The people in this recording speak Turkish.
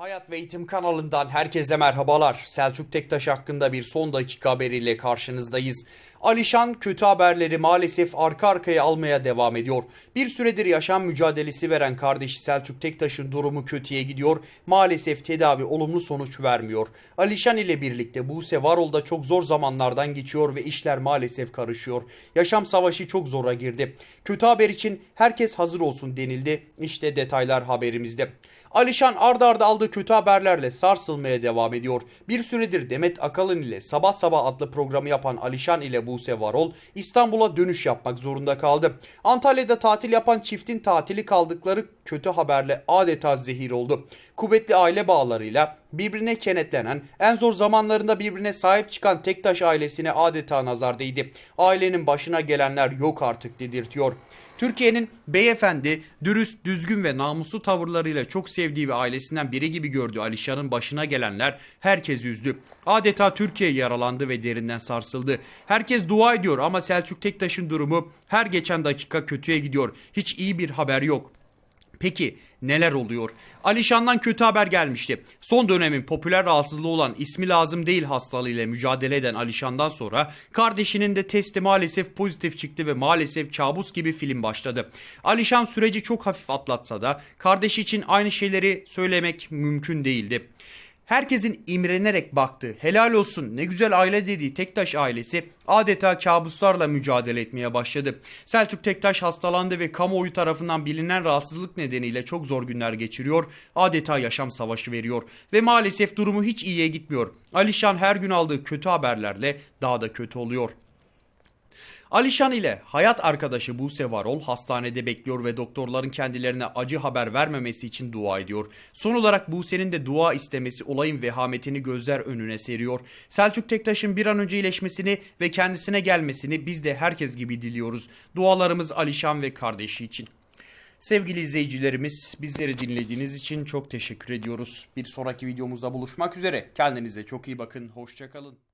Hayat ve Eğitim kanalından herkese merhabalar. Selçuk Tektaş hakkında bir son dakika haberiyle karşınızdayız. Alişan kötü haberleri maalesef arka arkaya almaya devam ediyor. Bir süredir yaşam mücadelesi veren kardeşi Selçuk Tektaş'ın durumu kötüye gidiyor. Maalesef tedavi olumlu sonuç vermiyor. Alişan ile birlikte Buse Varol da çok zor zamanlardan geçiyor ve işler maalesef karışıyor. Yaşam savaşı çok zora girdi. Kötü haber için herkes hazır olsun denildi. İşte detaylar haberimizde. Alişan arda arda aldığı kötü haberlerle sarsılmaya devam ediyor. Bir süredir Demet Akalın ile Sabah Sabah adlı programı yapan Alişan ile Buse Varol İstanbul'a dönüş yapmak zorunda kaldı. Antalya'da tatil yapan çiftin tatili kaldıkları kötü haberle adeta zehir oldu. Kuvvetli aile bağlarıyla birbirine kenetlenen, en zor zamanlarında birbirine sahip çıkan Tektaş ailesine adeta nazar değdi. Ailenin başına gelenler yok artık dedirtiyor. Türkiye'nin beyefendi, dürüst, düzgün ve namuslu tavırlarıyla çok sevdiği ve ailesinden biri gibi gördüğü Alişan'ın başına gelenler herkes üzdü. Adeta Türkiye yaralandı ve derinden sarsıldı. Herkes dua ediyor ama Selçuk Tektaş'ın durumu her geçen dakika kötüye gidiyor. Hiç iyi bir haber yok. Peki neler oluyor? Alişan'dan kötü haber gelmişti. Son dönemin popüler rahatsızlığı olan ismi lazım değil hastalığıyla mücadele eden Alişan'dan sonra kardeşinin de testi maalesef pozitif çıktı ve maalesef kabus gibi film başladı. Alişan süreci çok hafif atlatsa da kardeşi için aynı şeyleri söylemek mümkün değildi. Herkesin imrenerek baktığı, helal olsun ne güzel aile dediği Tektaş ailesi adeta kabuslarla mücadele etmeye başladı. Selçuk Tektaş hastalandı ve kamuoyu tarafından bilinen rahatsızlık nedeniyle çok zor günler geçiriyor. Adeta yaşam savaşı veriyor ve maalesef durumu hiç iyiye gitmiyor. Alişan her gün aldığı kötü haberlerle daha da kötü oluyor. Alişan ile hayat arkadaşı Buse Varol hastanede bekliyor ve doktorların kendilerine acı haber vermemesi için dua ediyor. Son olarak Buse'nin de dua istemesi olayın vehametini gözler önüne seriyor. Selçuk Tektaş'ın bir an önce iyileşmesini ve kendisine gelmesini biz de herkes gibi diliyoruz. Dualarımız Alişan ve kardeşi için. Sevgili izleyicilerimiz bizleri dinlediğiniz için çok teşekkür ediyoruz. Bir sonraki videomuzda buluşmak üzere. Kendinize çok iyi bakın. Hoşçakalın.